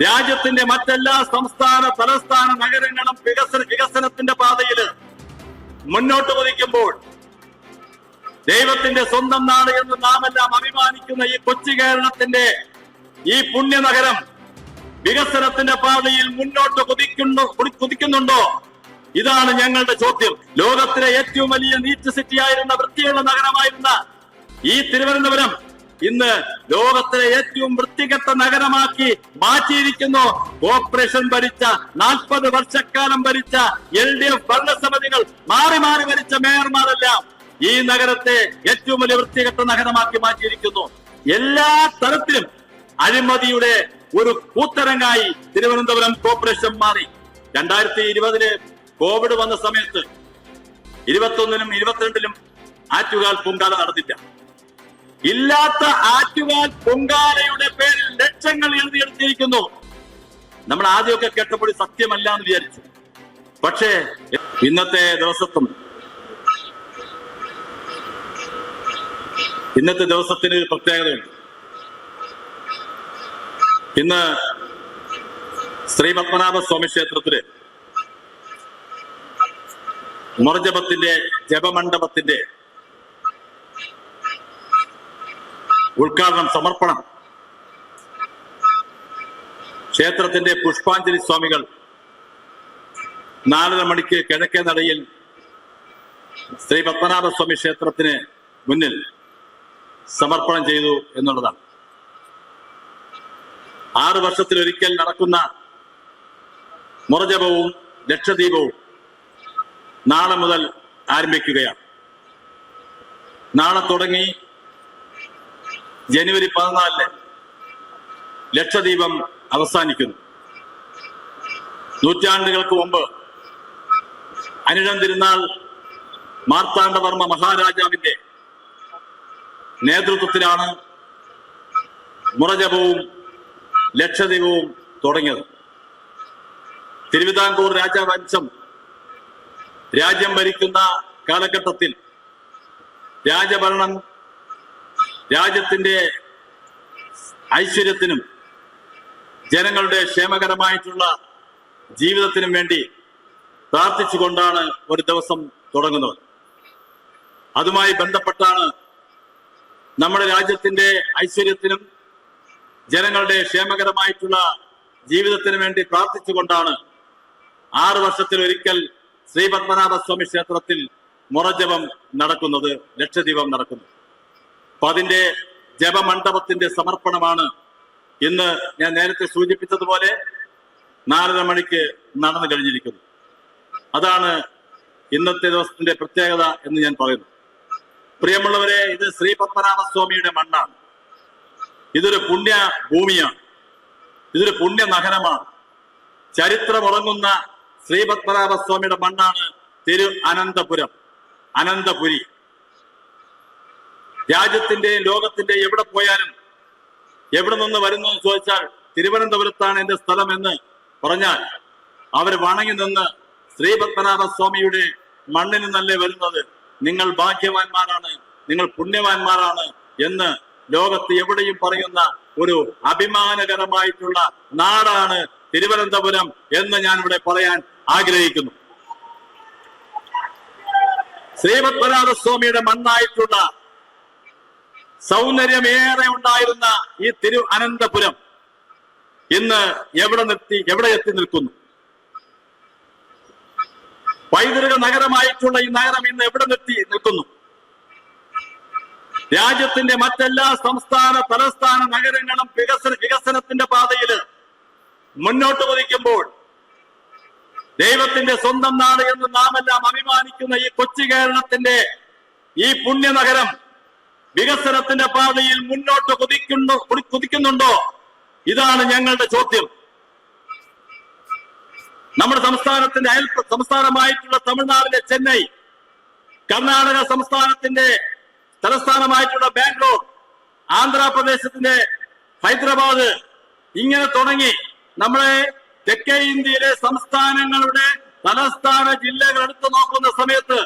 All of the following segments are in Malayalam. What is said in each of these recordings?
രാജ്യത്തിന്റെ മറ്റെല്ലാ സംസ്ഥാന തലസ്ഥാന നഗരങ്ങളും വികസന വികസനത്തിന്റെ പാതയിൽ മുന്നോട്ട് കുതിക്കുമ്പോൾ ദൈവത്തിന്റെ സ്വന്തം നാട് എന്ന് നാം എല്ലാം അഭിമാനിക്കുന്ന ഈ കൊച്ചു കേരളത്തിന്റെ ഈ പുണ്യനഗരം വികസനത്തിന്റെ പാതയിൽ മുന്നോട്ട് കുതിക്കുന്നു കുതിക്കുന്നുണ്ടോ? ഇതാണ് ഞങ്ങളുടെ ചോദ്യം. ലോകത്തിലെ ഏറ്റവും വലിയ നീറ്റ് സിറ്റി ആയിരുന്ന വൃത്തിയുള്ള നഗരമായിരുന്ന ഈ തിരുവനന്തപുരം ഇന്ന് ലോകത്തിലെ ഏറ്റവും വൃത്തികെട്ട നഗരമാക്കി മാറ്റിയിരിക്കുന്നു. കോർപ്പറേഷൻ ഭരിച്ച നാൽപ്പത് വർഷക്കാലം ഭരിച്ച എൽ ഡി എഫ് ഭരണസമിതികൾ മാറി മാറി ഭരിച്ച മേയർമാരെല്ലാം ഈ നഗരത്തെ ഏറ്റവും വലിയ വൃത്തികെട്ട നഗരമാക്കി മാറ്റിയിരിക്കുന്നു. എല്ലാ തരത്തിലും അഴിമതിയുടെ ഒരു കൂത്തരങ്ങായി തിരുവനന്തപുരം കോർപ്പറേഷൻ മാറി. രണ്ടായിരത്തി ഇരുപതിൽ കോവിഡ് വന്ന സമയത്ത് ഇരുപത്തൊന്നിനും ഇരുപത്തിരണ്ടിലും ആറ്റുകാൽ പൂങ്കാല നടന്നില്ല. ഇല്ലാത്ത ആറ്റുകാൽ പൊങ്കാലയുടെ പേരിൽ ലക്ഷങ്ങൾ എഴുതിയെടുത്തിരിക്കുന്നു. നമ്മൾ ആദ്യമൊക്കെ കേട്ടപ്പോൾ സത്യമല്ല എന്ന് വിചാരിച്ചു. പക്ഷേ ഇന്നത്തെ ദിവസത്തും ഇന്നത്തെ ദിവസത്തിന് പ്രത്യേകതയുണ്ട്. ഇന്ന് ശ്രീ പത്മനാഭ സ്വാമി ക്ഷേത്രത്തിൽ മുറജപത്തിന്റെ ജപമണ്ഡപത്തിന്റെ ഉദ്ഘാടനം സമർപ്പണം. ക്ഷേത്രത്തിന്റെ പുഷ്പാഞ്ജലി സ്വാമികൾ നാലര മണിക്ക് കിഴക്കേ നടയിൽ ശ്രീ പത്മനാഭസ്വാമി ക്ഷേത്രത്തിന് മുന്നിൽ സമർപ്പണം ചെയ്തു എന്നുള്ളതാണ്. ആറ് വർഷത്തിലൊരിക്കൽ നടക്കുന്ന മുറജപവും ലക്ഷദ്വീപവും നാളെ മുതൽ ആരംഭിക്കുകയാണ്. നാളെ തുടങ്ങി ജനുവരി പതിനാലിന് ലക്ഷദ്വീപം അവസാനിക്കുന്നു. നൂറ്റാണ്ടുകൾക്ക് മുമ്പ് അനിഴം തിരുനാൾ മാർത്താണ്ഡവർമ്മ മഹാരാജാവിന്റെ നേതൃത്വത്തിലാണ് മുറജപവും ലക്ഷദ്വീപവും തുടങ്ങിയത്. തിരുവിതാംകൂർ രാജവംശം രാജ്യം ഭരിക്കുന്ന കാലഘട്ടത്തിൽ രാജഭരണം രാജ്യത്തിന്റെ ഐശ്വര്യത്തിനും ജനങ്ങളുടെ ക്ഷേമകരമായിട്ടുള്ള ജീവിതത്തിനും വേണ്ടി പ്രാർത്ഥിച്ചുകൊണ്ടാണ് ഒരു ദിവസം തുടങ്ങുന്നത്. അതുമായി ബന്ധപ്പെട്ടാണ് നമ്മുടെ രാജ്യത്തിന്റെ ഐശ്വര്യത്തിനും ജനങ്ങളുടെ ക്ഷേമകരമായിട്ടുള്ള ജീവിതത്തിനു വേണ്ടി പ്രാർത്ഥിച്ചുകൊണ്ടാണ് ആറു വർഷത്തിൽ ഒരിക്കൽ ശ്രീ പത്മനാഭ സ്വാമി ക്ഷേത്രത്തിൽ മുറജപം നടക്കുന്നത് ലക്ഷദ്വീപം നടക്കുന്നത്. അപ്പൊ അതിന്റെ ജപമണ്ഡപത്തിന്റെ സമർപ്പണമാണ് ഇന്ന് ഞാൻ നേരത്തെ സൂചിപ്പിച്ചതുപോലെ നാലര മണിക്ക് നടന്നു കഴിഞ്ഞിരിക്കുന്നു. അതാണ് ഇന്നത്തെ ദിവസത്തിന്റെ പ്രത്യേകത എന്ന് ഞാൻ പറയുന്നു. പ്രിയമുള്ളവരെ ഇത് ശ്രീ പത്മനാഭസ്വാമിയുടെ മണ്ണാണ്. ഇതൊരു പുണ്യ ഭൂമിയാണ്. ഇതൊരു പുണ്യ നഗരമാണ്. ചരിത്രമുറങ്ങുന്ന ശ്രീ പത്മനാഭസ്വാമിയുടെ മണ്ണാണ് തിരു അനന്തപുരം അനന്തപുരി. രാജ്യത്തിന്റെ ലോകത്തിന്റെ എവിടെ പോയാലും എവിടെ നിന്ന് വരുന്നു എന്ന് ചോദിച്ചാൽ തിരുവനന്തപുരത്താണ് എന്റെ സ്ഥലം എന്ന് പറഞ്ഞാൽ അവർ വണങ്ങി നിന്ന് ശ്രീ പത്മനാഭ സ്വാമിയുടെ മണ്ണിൽ നിന്നല്ലേ വരുന്നത് നിങ്ങൾ ഭാഗ്യവാന്മാരാണ് നിങ്ങൾ പുണ്യവാന്മാരാണ് എന്ന് ലോകത്ത് എവിടെയും പറയുന്ന ഒരു അഭിമാനകരമായിട്ടുള്ള നാടാണ് തിരുവനന്തപുരം എന്ന് ഞാൻ ഇവിടെ പറയാൻ ആഗ്രഹിക്കുന്നു. ശ്രീപത്മനാഭ സ്വാമിയുടെ മണ്ണായിട്ടുള്ള സൗന്ദര്യമേറെ ഉണ്ടായിരുന്ന ഈ തിരു അനന്തപുരം ഇന്ന് എവിടെ നിർത്തി എവിടെ എത്തി നിൽക്കുന്നു? പൈതൃക നഗരമായിട്ടുള്ള ഈ നഗരം ഇന്ന് എവിടെ നിർത്തി നിൽക്കുന്നു? രാജ്യത്തിന്റെ മറ്റെല്ലാ സംസ്ഥാന തലസ്ഥാന നഗരങ്ങളും വികസന വികസനത്തിന്റെ പാതയിൽ മുന്നോട്ട് കുതിക്കുമ്പോൾ ദൈവത്തിന്റെ സ്വന്തം നാട് എന്ന് നാം എല്ലാം അഭിമാനിക്കുന്ന ഈ കൊച്ചു കേരളത്തിന്റെ ഈ പുണ്യനഗരം വികസനത്തിന്റെ പാതയിൽ മുന്നോട്ട് കുതിക്കുന്നു കുതി- കുതിക്കുന്നുണ്ടോ? ഇതാണ് ഞങ്ങളുടെ ചോദ്യം. നമ്മുടെ സംസ്ഥാനത്തിന്റെ അയൽ സംസ്ഥാനമായിട്ടുള്ള തമിഴ്നാടിലെ ചെന്നൈ കർണാടക സംസ്ഥാനത്തിന്റെ തലസ്ഥാനമായിട്ടുള്ള ബാംഗ്ലൂർ ആന്ധ്രാപ്രദേശത്തിന്റെ ഹൈദരാബാദ് ഇങ്ങനെ തുടങ്ങി നമ്മളെ തെക്കേ ഇന്ത്യയിലെ സംസ്ഥാനങ്ങളുടെ തലസ്ഥാന ജില്ലകൾ എടുത്തു നോക്കുന്ന സമയത്ത്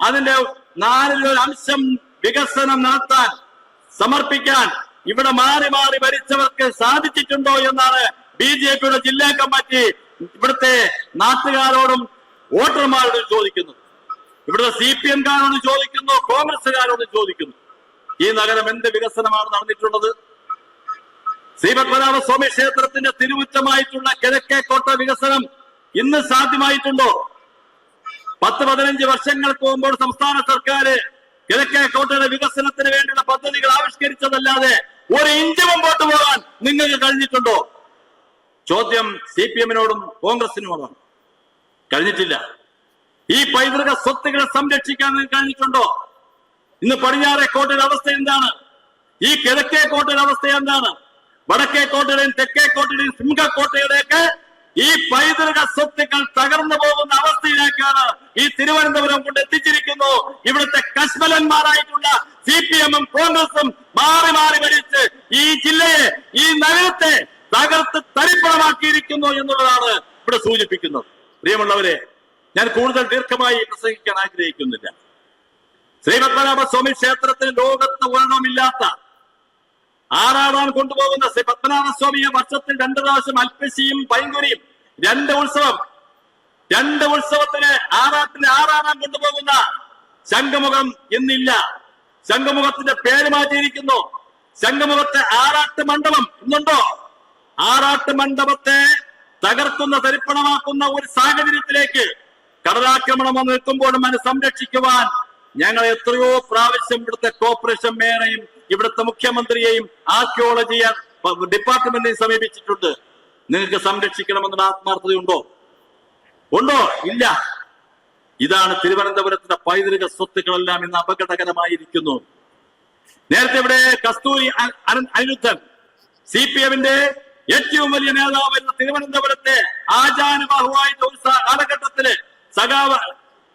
അതിന്റെ നാലിലൊരു അംശം വികസനം നടത്താൻ സമർപ്പിക്കാൻ ഇവിടെ മാറി മാറി ഭരിച്ചവർക്ക് സാധിച്ചിട്ടുണ്ടോ എന്നാണ് ബി ജെ പിയുടെ ജില്ലാ കമ്മിറ്റി ഇവിടുത്തെ നാട്ടുകാരോടും വോട്ടർമാരോടും ചോദിക്കുന്നു ഇവിടുത്തെ സി പി എംകാരോട് ചോദിക്കുന്നു കോൺഗ്രസുകാരോട് ചോദിക്കുന്നു. ഈ നഗരം എന്ത് വികസനമാണ് നടന്നിട്ടുള്ളത്? ശ്രീപത്മനാഭ സ്വാമി ക്ഷേത്രത്തിന്റെ തിരുവുറ്റമായിട്ടുള്ള കിഴക്കേക്കോട്ട വികസനം ഇന്ന് സാധ്യമായിട്ടുണ്ടോ? പത്ത് പതിനഞ്ച് വർഷങ്ങൾക്ക് മുമ്പോൾ സംസ്ഥാന സർക്കാർ കിഴക്കേക്കോട്ടയുടെ വികസനത്തിന് വേണ്ടിയുള്ള പദ്ധതികൾ ആവിഷ്കരിച്ചതല്ലാതെ ഒരു ഇഞ്ച് മുമ്പോട്ട് പോകാൻ നിങ്ങൾക്ക് കഴിഞ്ഞിട്ടുണ്ടോ? ചോദ്യം സി പി എമ്മിനോടും കോൺഗ്രസിനോടും കഴിഞ്ഞിട്ടില്ല. ഈ പൈതൃക സ്വത്തുക്കളെ സംരക്ഷിക്കാൻ കഴിഞ്ഞിട്ടുണ്ടോ? ഇന്ന് പടിഞ്ഞാറെ കോട്ടയുടെ അവസ്ഥ എന്താണ്? ഈ കിഴക്കേ കോട്ടയുടെ അവസ്ഥ എന്താണ്? വടക്കേ കോട്ടയുടെയും തെക്കേ കോട്ടയുടെയും സിംഹക്കോട്ടയുടെയൊക്കെ ഈ പൈതൃക സ്വത്തുക്കൾ തകർന്നു പോകുന്ന അവസ്ഥയിലേക്കാണ് ഈ തിരുവനന്തപുരം കൊണ്ട് എത്തിച്ചിരിക്കുന്നു. ഇവിടുത്തെ കശ്മലന്മാരായിട്ടുള്ള സി പി എമ്മും കോൺഗ്രസും മാറി മാറി ഭരിച്ച് ഈ ജില്ലയെ ഈ നഗരത്തെ തകർത്ത് തരിപ്പണമാക്കിയിരിക്കുന്നു എന്നുള്ളതാണ് ഇവിടെ സൂചിപ്പിക്കുന്നത്. പ്രിയമുള്ളവരെ ഞാൻ കൂടുതൽ ദീർഘമായി പ്രസംഗിക്കാൻ ആഗ്രഹിക്കുന്നില്ല. ശ്രീപത്മനാഭ സ്വാമി ക്ഷേത്രത്തിൽ ലോകത്ത് ഒരെണ്ണമില്ലാത്ത ആറാടാൻ കൊണ്ടുപോകുന്ന ശ്രീ പത്മനാഭ സ്വാമിയെ വർഷത്തിൽ രണ്ട് പ്രാവശ്യം അൽപ്പശിയും പൈങ്കുരിയും രണ്ട് ഉത്സവം. രണ്ട് ഉത്സവത്തിന് ആറാട്ടിന് ആറാടാൻ കൊണ്ടുപോകുന്ന ശംഖമുഖം ഇന്നില്ല. ശംഖമുഖത്തിന്റെ പേര് മാറ്റിയിരിക്കുന്നു. ശംഖമുഖത്തെ ആറാട്ട് മണ്ഡപം ഇന്നുണ്ടോ? ആറാട്ട് മണ്ഡപത്തെ തകർക്കുന്ന തരിപ്പണമാക്കുന്ന ഒരു സാഹചര്യത്തിലേക്ക് കടലാക്രമണം വന്ന് നിൽക്കുമ്പോഴും അതിനെ സംരക്ഷിക്കുവാൻ ഞങ്ങൾ എത്രയോ പ്രാവശ്യം ഇവിടുത്തെ കോർപ്പറേഷൻ മേയറെയും ഇവിടുത്തെ മുഖ്യമന്ത്രിയെയും ആർക്കിയോളജി ഡിപ്പാർട്ട്മെന്റിനെയും സമീപിച്ചിട്ടുണ്ട്. നിങ്ങൾക്ക് സംരക്ഷിക്കണമെന്നുള്ള ആത്മാർത്ഥതയുണ്ടോ? ഉണ്ടോ? ഇല്ല. ഇതാണ് തിരുവനന്തപുരത്തിന്റെ പൈതൃക സ്വത്തുക്കളെല്ലാം ഇന്ന് അപകടകരമായിരിക്കുന്നു. നേരത്തെ ഇവിടെ കസ്തൂരി അനിരുദ്ധൻ സി പി എമ്മിന്റെ ഏറ്റവും വലിയ നേതാവ് എന്ന തിരുവനന്തപുരത്തെ ആചാനുബാഹുവായിട്ട് ഒരു കാലഘട്ടത്തിൽ സഖാവ്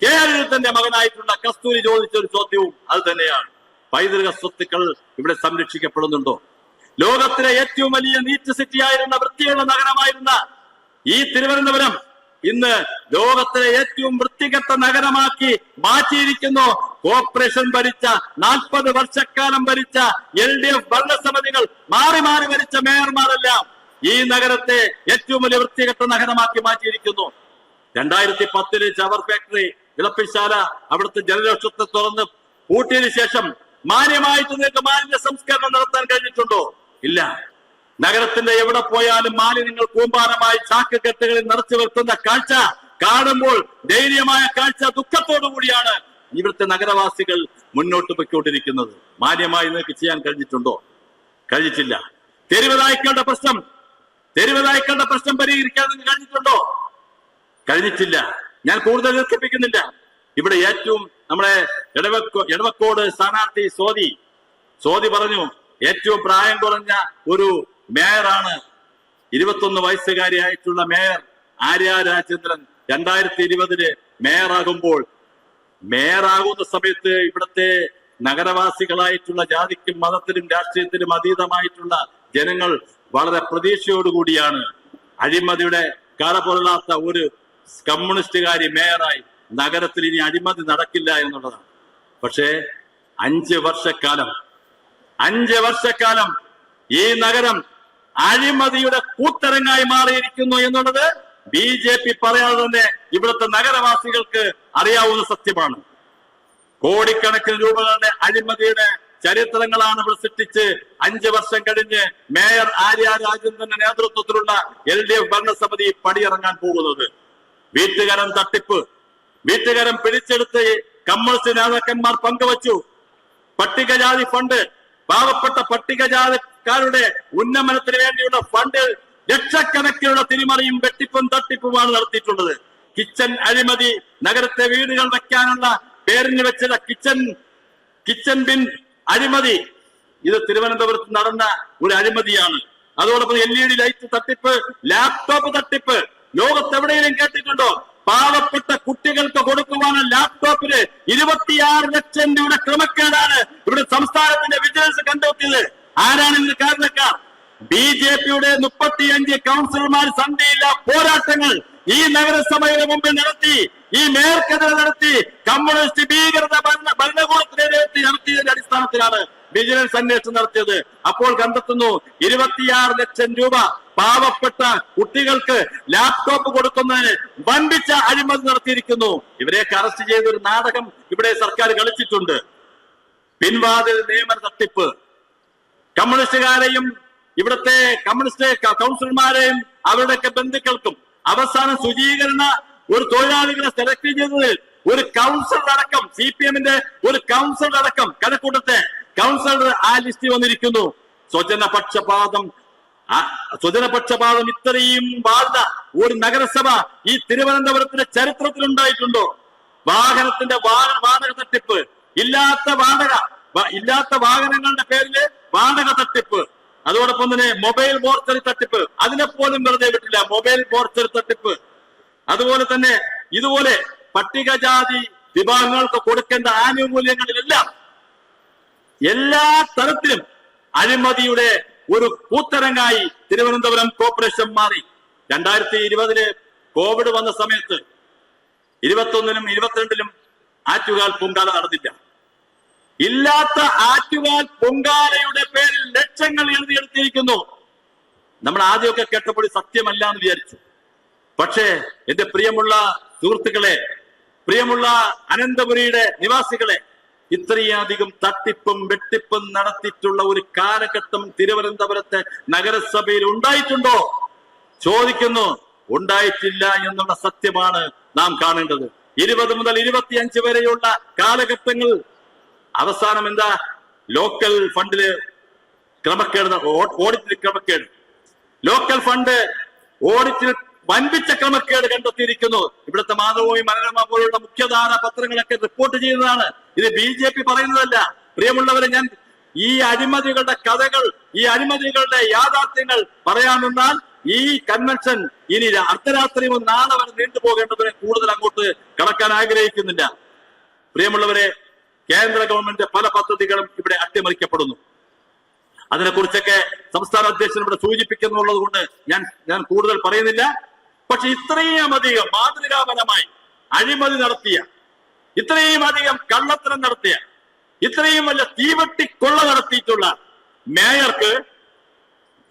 കെ അനിരുദ്ധന്റെ മകനായിട്ടുള്ള കസ്തൂരി ചോദിച്ച ഒരു ചോദ്യവും അത് തന്നെയാണ്. പൈതൃക സ്വത്തുക്കൾ ഇവിടെ സംരക്ഷിക്കപ്പെടുന്നുണ്ടോ? ലോകത്തിലെ ഏറ്റവും വലിയ നീറ്റ് സിറ്റി ആയിരുന്ന വൃത്തിയുള്ള നഗരമായിരുന്ന ഈ തിരുവനന്തപുരം ഇന്ന് ലോകത്തിലെ ഏറ്റവും വൃത്തികെട്ട നഗരമാക്കി മാറ്റിയിരിക്കുന്നു. കോർപ്പറേഷൻ ഭരിച്ച നാൽപ്പത് വർഷക്കാലം ഭരിച്ച എൽ ഡി എഫ് ഭരണസമിതികൾ മാറി മാറി ഭരിച്ച മേയർമാരെല്ലാം ഈ നഗരത്തെ ഏറ്റവും വലിയ വൃത്തികെട്ട നഗരമാക്കി മാറ്റിയിരിക്കുന്നു. രണ്ടായിരത്തി പത്തിൽ ചവർ ഫാക്ടറി വിളപ്പിശാല അവിടുത്തെ ജലലക്ഷത്തെ തുറന്ന് പൂട്ടിയതിനു ശേഷം മാന്യമായിട്ട് നിങ്ങൾക്ക് മാലിന്യ സംസ്കരണം നടത്താൻ കഴിഞ്ഞിട്ടുണ്ടോ? ഇല്ല. നഗരത്തിന്റെ എവിടെ പോയാലും മാലിന്യങ്ങൾ കൂമ്പാരമായി ചാക്ക് കെട്ടുകളിൽ നിറച്ചു വരുത്തുന്ന കാഴ്ച കാണുമ്പോൾ ധൈര്യമായ കാഴ്ച ദുഃഖത്തോടു കൂടിയാണ് ഇവിടുത്തെ നഗരവാസികൾ മുന്നോട്ട് പൊയ്ക്കൊണ്ടിരിക്കുന്നത്. മാന്യമായി നിങ്ങൾക്ക് ചെയ്യാൻ കഴിഞ്ഞിട്ടുണ്ടോ? കഴിഞ്ഞിട്ടില്ല. തെരുവ് പ്രശ്നം. തെരുവ് പ്രശ്നം പരിഹരിക്കാൻ നിങ്ങൾക്ക് കഴിഞ്ഞിട്ടുണ്ടോ? കഴിഞ്ഞിട്ടില്ല. ഞാൻ കൂടുതൽ ദീർഘിപ്പിക്കുന്നില്ല. ഇവിടെ ഏറ്റവും നമ്മുടെ എടവക്കോ എടവക്കോട് സ്ഥാനാർത്ഥി സോദി. സോദി പറഞ്ഞു ഏറ്റവും പ്രായം കുറഞ്ഞ ഒരു മേയറാണ് ഇരുപത്തൊന്ന് വയസ്സുകാരിയായിട്ടുള്ള മേയർ ആര്യ രാജേന്ദ്രൻ. രണ്ടായിരത്തി ഇരുപതിൽ മേയറാകുമ്പോൾ മേയറാകുന്ന സമയത്ത് ഇവിടുത്തെ നഗരവാസികളായിട്ടുള്ള ജാതിക്കും മതത്തിനും രാഷ്ട്രീയത്തിനും അതീതമായിട്ടുള്ള ജനങ്ങൾ വളരെ പ്രതീക്ഷയോടുകൂടിയാണ് അഴിമതിയുടെ കറപൊള്ളാത്ത ഒരു കമ്മ്യൂണിസ്റ്റുകാരി മേയറായി നഗരത്തിൽ ഇനി അഴിമതി നടക്കില്ല എന്നുള്ളതാണ്. പക്ഷേ അഞ്ച് വർഷക്കാലം അഞ്ച് വർഷക്കാലം ഈ നഗരം അഴിമതിയുടെ കൂത്തരങ്ങായി മാറിയിരിക്കുന്നു എന്നുള്ളത് ബി ജെ പി പറയാതെ തന്നെ ഇവിടുത്തെ നഗരവാസികൾക്ക് അറിയാവുന്ന സത്യമാണ്. കോടിക്കണക്കിന് രൂപകളുടെ അഴിമതിയുടെ ചരിത്രങ്ങളാണ് ഇവിടെ സൃഷ്ടിച്ച് അഞ്ചു വർഷം കഴിഞ്ഞ് മേയർ ആര്യ രാജേന്ദ്രന്റെ നേതൃത്വത്തിലുള്ള എൽ ഡി എഫ് ഭരണസമിതി പടിയിറങ്ങാൻ പോകുന്നത്. വീട്ടുകരം തട്ടിപ്പ് വീട്ടുകരം പിടിച്ചെടുത്ത് കമ്മ്യൂണിസ്റ്റ് നേതാക്കന്മാർ പങ്കുവച്ചു. പട്ടികജാതി ഫണ്ട് പാവപ്പെട്ട പട്ടികജാതിക്കാരുടെ ഉന്നമനത്തിന് വേണ്ടിയുള്ള ഫണ്ട് ലക്ഷക്കണക്കിനുള്ള തിരിമറിയും വെട്ടിപ്പും തട്ടിപ്പുമാണ് നടത്തിയിട്ടുള്ളത്. കിച്ചൺ അഴിമതി നഗരത്തെ വീടുകൾ വെക്കാനുള്ള പേരിന് വെച്ചത് കിച്ചൺ കിച്ചൺ ബിൻ അഴിമതി. ഇത് തിരുവനന്തപുരത്ത് നടന്ന ഒരു അഴിമതിയാണ്. അതോടൊപ്പം എൽ ഇ ഡി ലൈറ്റ് തട്ടിപ്പ് ലാപ്ടോപ്പ് തട്ടിപ്പ്. ലോകത്തെവിടെയെങ്കിലും കേട്ടിട്ടുണ്ടോ? പാവപ്പെട്ട കുട്ടികൾക്ക് കൊടുക്കുവാണ് ലാപ്ടോപ്പിന് ഇരുപത്തിയാറ് ലക്ഷം രൂപയുടെ ക്രമക്കേടാണ് ഇവിടെ സംസ്ഥാനത്തിന്റെ വിജിലൻസ് കണ്ടെത്തിയത്. ആരാണ് ഇതിന് കാരണക്കാർ? ബി ജെ പിയുടെ മുപ്പത്തിയഞ്ച് കൗൺസിലർമാർ സന്ധിയില്ല പോരാട്ടങ്ങൾ ഈ നഗരസഭയുടെ മുമ്പിൽ നടത്തി ഈ മേയർക്കെതിരെ നടത്തി കമ്മ്യൂണിസ്റ്റ് ഭീകരത ഭരണ ഭരണകൂടത്തിനെതിരെ നടത്തിയതിന്റെ അടിസ്ഥാനത്തിലാണ് വിജിലൻസ് അന്വേഷണം നടത്തിയത്. അപ്പോൾ കണ്ടെത്തുന്നു ഇരുപത്തിയാറ് ലക്ഷം രൂപ പാവപ്പെട്ട കുട്ടികൾക്ക് ലാപ്ടോപ്പ് കൊടുക്കുന്നതിന് വമ്പിച്ച അഴിമതി നടത്തിയിരിക്കുന്നു. ഇവരെയൊക്കെ അറസ്റ്റ് ചെയ്ത ഒരു നാടകം ഇവിടെ സർക്കാർ കളിച്ചിട്ടുണ്ട്. പിൻവാതിൽ നിയമന തട്ടിപ്പ്. കമ്മ്യൂണിസ്റ്റുകാരെയും ഇവിടുത്തെ കമ്മ്യൂണിസ്റ്റ് കൗൺസിലർമാരെയും അവരുടെയൊക്കെ ബന്ധുക്കൾക്കും അവസാനം ശുചീകരണ ഒരു തൊഴിലാളികളെ സെലക്ട് ചെയ്തതിൽ ഒരു കൗൺസിലർ അടക്കം സി പി എമ്മിന്റെ ഒരു കൗൺസിലർ അടക്കം കണക്കൂട്ടത്തെ കൗൺസിലർ ആ ലിസ്റ്റിൽ വന്നിരിക്കുന്നു. സ്വജന പക്ഷപാതം ആ സ്വജന പക്ഷപാതം ഇത്രയും വാഴ്ന്ന ഒരു നഗരസഭ ഈ തിരുവനന്തപുരത്തിന്റെ ചരിത്രത്തിൽ ഉണ്ടായിട്ടുണ്ടോ വാഹനത്തിന്റെ വാഹന വാടക തട്ടിപ്പ്. ഇല്ലാത്ത വാടക ഇല്ലാത്ത വാഹനങ്ങളുടെ പേരിൽ വാടക തട്ടിപ്പ്. അതോടൊപ്പം തന്നെ മൊബൈൽ മോർച്ചറി തട്ടിപ്പ്. അതിനെപ്പോലും വെറുതെ വിട്ടില്ല മൊബൈൽ മോർച്ചറി തട്ടിപ്പ്. അതുപോലെ തന്നെ ഇതുപോലെ പട്ടികജാതി വിഭാഗങ്ങൾക്ക് കൊടുക്കേണ്ട ആനുകൂല്യങ്ങളിലെല്ലാം എല്ലാ തരത്തിലും അഴിമതിയുടെ ഒരു കൂത്തരങ്ങായി തിരുവനന്തപുരം കോർപ്പറേഷൻ മാറി. രണ്ടായിരത്തി ഇരുപതിൽ കോവിഡ് വന്ന സമയത്ത് ഇരുപത്തൊന്നിലും ഇരുപത്തിരണ്ടിലും ആറ്റുകാൽ പൊങ്കാല നടന്നില്ല. ഇല്ലാത്ത ആറ്റുകാൽ പൊങ്കാലയുടെ പേരിൽ ലക്ഷങ്ങൾ എഴുതിയെടുത്തിരിക്കുന്നു. നമ്മൾ ആദ്യമൊക്കെ കേട്ടപ്പോൾ സത്യമല്ല എന്ന് വിചാരിച്ചു. പക്ഷേ എന്റെ പ്രിയമുള്ള സുഹൃത്തുക്കളെ പ്രിയമുള്ള അനന്തപുരിയുടെ നിവാസികളെ ഇത്രയധികം തട്ടിപ്പും വെട്ടിപ്പും നടത്തിയിട്ടുള്ള ഒരു കാലഘട്ടം തിരുവനന്തപുരത്തെ നഗരസഭയിൽ ഉണ്ടായിട്ടുണ്ടോ? ചോദിക്കുന്നു. ഉണ്ടായിട്ടില്ല എന്നുള്ള സത്യമാണ് നാം കാണേണ്ടത്. ഇരുപത് മുതൽ ഇരുപത്തിയഞ്ച് വരെയുള്ള കാലഘട്ടങ്ങൾ. അവസാനം എന്താ? ലോക്കൽ ഫണ്ടിൽ ക്രമക്കേട് ഓഡിറ്റിൽ ക്രമക്കേട്. ലോക്കൽ ഫണ്ട് ഓഡിറ്റിൽ വൻപിച്ച ക്രമക്കേട് കണ്ടെത്തിയിരിക്കുന്നു. ഇവിടുത്തെ മാതൃഭൂമി മനോരമ പോലുള്ള മുഖ്യധാര പത്രങ്ങളൊക്കെ റിപ്പോർട്ട് ചെയ്യുന്നതാണ്. ഇത് ബി ജെ പി പറയുന്നതല്ല. പ്രിയമുള്ളവരെ ഞാൻ ഈ അഴിമതികളുടെ കഥകൾ ഈ അഴിമതികളുടെ യാഥാർത്ഥ്യങ്ങൾ പറയാമെന്നാൽ ഈ കൺവെൻഷൻ ഇനി അർദ്ധരാത്രി മുതൽ നാളെ വരെ നീണ്ടുപോകേണ്ടതിനെ കൂടുതൽ അങ്ങോട്ട് കടക്കാൻ ആഗ്രഹിക്കുന്നില്ല. പ്രിയമുള്ളവരെ കേന്ദ്ര ഗവൺമെന്റ് പല പദ്ധതികളും ഇവിടെ അട്ടിമറിക്കപ്പെടുന്നു. അതിനെക്കുറിച്ചൊക്കെ സംസ്ഥാന അധ്യക്ഷൻ ഇവിടെ സൂചിപ്പിക്കുന്നുള്ളത് കൊണ്ട് ഞാൻ ഞാൻ കൂടുതൽ പറയുന്നില്ല. പക്ഷെ ഇത്രയും അധികം മാതൃകാപരമായി അഴിമതി നടത്തിയ ഇത്രയും അധികം കള്ളത്തരം നടത്തിയ ഇത്രയും വലിയ തീവട്ടി കൊള്ള നടത്തിയിട്ടുള്ള മേയർക്ക്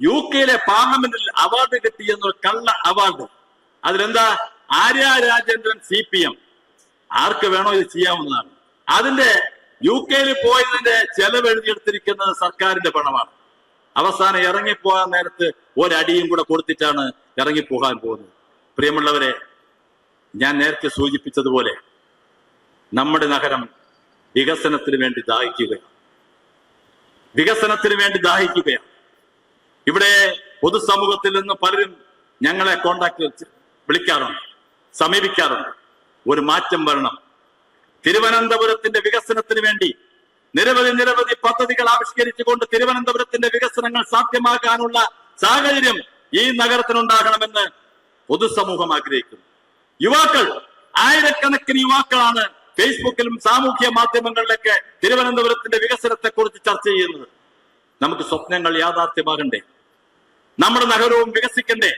യു കെയിലെ പാർലമെന്റിൽ അവാർഡ് കിട്ടി എന്നൊരു കള്ള അവാർഡ്. അതിലെന്താ? Arya Rajendran C P M. ആർക്ക് വേണോ ഇത് ചെയ്യാവുന്നതാണ്. അതിന്റെ യു കെയിൽ പോയതിന്റെ ചെലവ് എഴുതിയെടുത്തിരിക്കുന്നത് സർക്കാരിന്റെ പണമാണ്. അവസാനം ഇറങ്ങിപ്പോകാൻ നേരത്ത് ഒരടിയും കൂടെ കൊടുത്തിട്ടാണ് ഇറങ്ങിപ്പോകാൻ പോകുന്നത്. പ്രിയമുള്ളവരെ ഞാൻ നേരത്തെ സൂചിപ്പിച്ചതുപോലെ നമ്മുടെ നഗരം വികസനത്തിന് വേണ്ടി ദാഹിക്കുകയാണ്. വികസനത്തിന് വേണ്ടി ദാഹിക്കുകയാണ്. ഇവിടെ പൊതുസമൂഹത്തിൽ നിന്ന് പലരും ഞങ്ങളെ കോണ്ടാക്ട് വിളിക്കാറുണ്ട് സമീപിക്കാറുണ്ട്. ഒരു മാറ്റം വരണം. തിരുവനന്തപുരത്തിന്റെ വികസനത്തിന് വേണ്ടി നിരവധി നിരവധി പദ്ധതികൾ ആവിഷ്കരിച്ചുകൊണ്ട് തിരുവനന്തപുരത്തിന്റെ വികസനങ്ങൾ സാധ്യമാക്കാനുള്ള സാഹചര്യം ഈ നഗരത്തിനുണ്ടാകണമെന്ന് പൊതുസമൂഹം ആഗ്രഹിക്കുന്നു യുവാക്കൾ ആയിരക്കണക്കിന് യുവാക്കളാണ് ഫേസ്ബുക്കിലും സാമൂഹ്യ മാധ്യമങ്ങളിലൊക്കെ തിരുവനന്തപുരത്തിന്റെ വികസനത്തെ കുറിച്ച് ചർച്ച ചെയ്യുന്നത്. നമുക്ക് സ്വപ്നങ്ങൾ യാഥാർത്ഥ്യമാകണ്ടേ? നമ്മുടെ നഗരവും വികസിക്കണ്ടേ?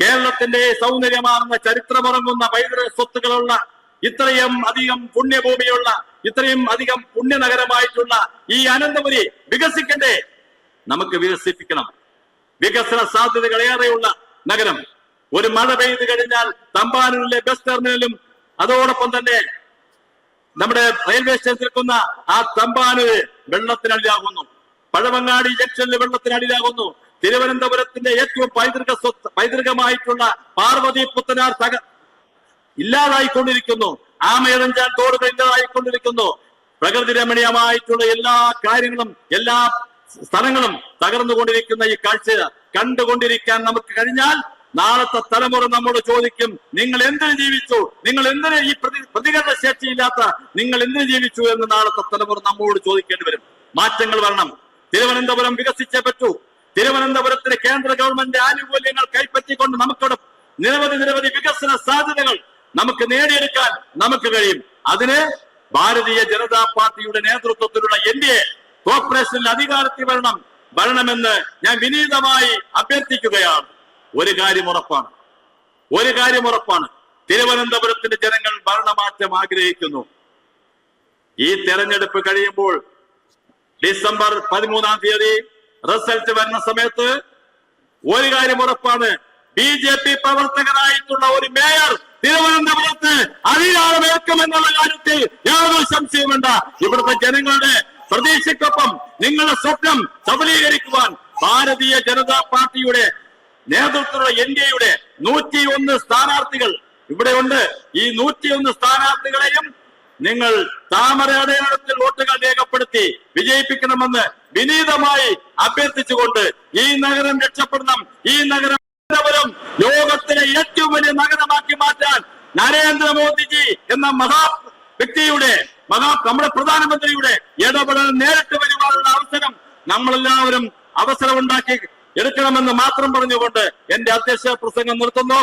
കേരളത്തിന്റെ സൗന്ദര്യമാർന്ന ചരിത്രമുറങ്ങുന്ന പൈതൃക സ്വത്തുക്കളുള്ള ഇത്രയും അധികം പുണ്യഭൂമിയുള്ള ഇത്രയും അധികം പുണ്യനഗരമായിട്ടുള്ള ഈ അനന്തപുരി വികസിക്കണ്ടേ? നമുക്ക് വികസിപ്പിക്കണം. വികസന സാധ്യതകൾ ഏറെയുള്ള നഗരം. ഒരു മഴ പെയ്തു കഴിഞ്ഞാൽ തമ്പാനൂരിലെ ബസ് ടെർമിനലും അതോടൊപ്പം തന്നെ നമ്മുടെ റെയിൽവേ സ്റ്റേഷൻ നിൽക്കുന്ന ആ തമ്പാനൂര് വെള്ളത്തിനടിയിലാകുന്നു. പഴവങ്ങാടി ജംഗ്ഷനിൽ വെള്ളത്തിനടിയിലാകുന്നു. തിരുവനന്തപുരത്തിന്റെ ഏറ്റവും പൈതൃക സ്വത്ത് പൈതൃകമായിട്ടുള്ള പാർവതി പുത്തനാർ തക ഇല്ലാതായിക്കൊണ്ടിരിക്കുന്നു. ആമയറഞ്ചാൻ തോടുകൾ ഇല്ലാതായിക്കൊണ്ടിരിക്കുന്നു. പ്രകൃതി രമണീയമായിട്ടുള്ള എല്ലാ കാര്യങ്ങളും എല്ലാ സ്ഥലങ്ങളും തകർന്നുകൊണ്ടിരിക്കുന്ന ഈ കാഴ്ച കണ്ടുകൊണ്ടിരിക്കാൻ നമുക്ക് കഴിഞ്ഞാൽ നാളത്തെ തലമുറ നമ്മോട് ചോദിക്കും നിങ്ങൾ എന്തിനു ജീവിച്ചു? നിങ്ങൾ എന്തിനു ഈ പ്രതി പ്രതികരണ ശേഷിയില്ലാത്ത നിങ്ങൾ എന്തിനു ജീവിച്ചു? എന്ന് നാളത്തെ തലമുറ നമ്മോട് ചോദിക്കേണ്ടി വരും. മാറ്റങ്ങൾ വരണം. തിരുവനന്തപുരം വികസിച്ചേ പറ്റൂ. തിരുവനന്തപുരത്തിന് കേന്ദ്ര ഗവൺമെന്റ് ആനുകൂല്യങ്ങൾ കൈപ്പറ്റിക്കൊണ്ട് നമുക്കവിടെ നിരവധി നിരവധി വികസന സാധ്യതകൾ നമുക്ക് നേടിയെടുക്കാൻ നമുക്ക് കഴിയും. അതിന് ഭാരതീയ ജനതാ പാർട്ടിയുടെ നേതൃത്വത്തിലുള്ള എൻ ഡി എ കോർപ്പറേഷനിൽ അധികാരത്തിൽ വരണം. വരണമെന്ന് ഞാൻ വിനീതമായി അഭ്യർത്ഥിക്കുകയാണ്. ഒരു കാര്യം ഉറപ്പാണ്. ഒരു കാര്യം ഉറപ്പാണ്. തിരുവനന്തപുരത്തിന്റെ ജനങ്ങൾ ഭരണമാറ്റം ആഗ്രഹിക്കുന്നു. ഈ തെരഞ്ഞെടുപ്പ് കഴിയുമ്പോൾ ഡിസംബർ പതിമൂന്നാം തീയതി റിസൾട്ട് വരുന്ന സമയത്ത് ഒരു കാര്യം ഉറപ്പാണ്. ബി ജെ പി പ്രവർത്തകനായിട്ടുള്ള ഒരു മേയർ തിരുവനന്തപുരത്ത് അധികാരമേൽക്കുമെന്നുള്ള കാര്യത്തിൽ യാതൊരു സംശയമുണ്ട് ഇവിടുത്തെ ജനങ്ങളുടെ പ്രതീക്ഷയ്ക്കൊപ്പം നിങ്ങളുടെ സ്വപ്നം സഫലീകരിക്കുവാൻ ഭാരതീയ ജനതാ പാർട്ടിയുടെ നേതൃത്വത്തിലുള്ള എൻ ഡി എയുടെ നൂറ്റി ഒന്ന് സ്ഥാനാർത്ഥികൾ ഇവിടെയുണ്ട് ഈ നൂറ്റിയൊന്ന് സ്ഥാനാർത്ഥികളെയും നിങ്ങൾ താമര അടയാളത്തിൽ വോട്ടുകൾ രേഖപ്പെടുത്തി വിജയിപ്പിക്കണമെന്ന് വിനീതമായി അഭ്യർത്ഥിച്ചുകൊണ്ട് ഈ നഗരം രക്ഷപ്പെടണം. ഈ നഗരം ലോകത്തിലെ ഏറ്റവും വലിയ നഗരമാക്കി മാറ്റാൻ നരേന്ദ്രമോദിജി എന്ന മഹാ വ്യക്തിയുടെ മഹാ നമ്മുടെ പ്രധാനമന്ത്രിയുടെ ഇടപെടൽ നേരിട്ട് വരുവാനുള്ള അവസരം നമ്മളെല്ലാവരും അവസരമുണ്ടാക്കി എടുക്കണമെന്ന് മാത്രം പറഞ്ഞുകൊണ്ട് എന്റെ അധ്യക്ഷ പ്രസംഗം നിർത്തുന്നു.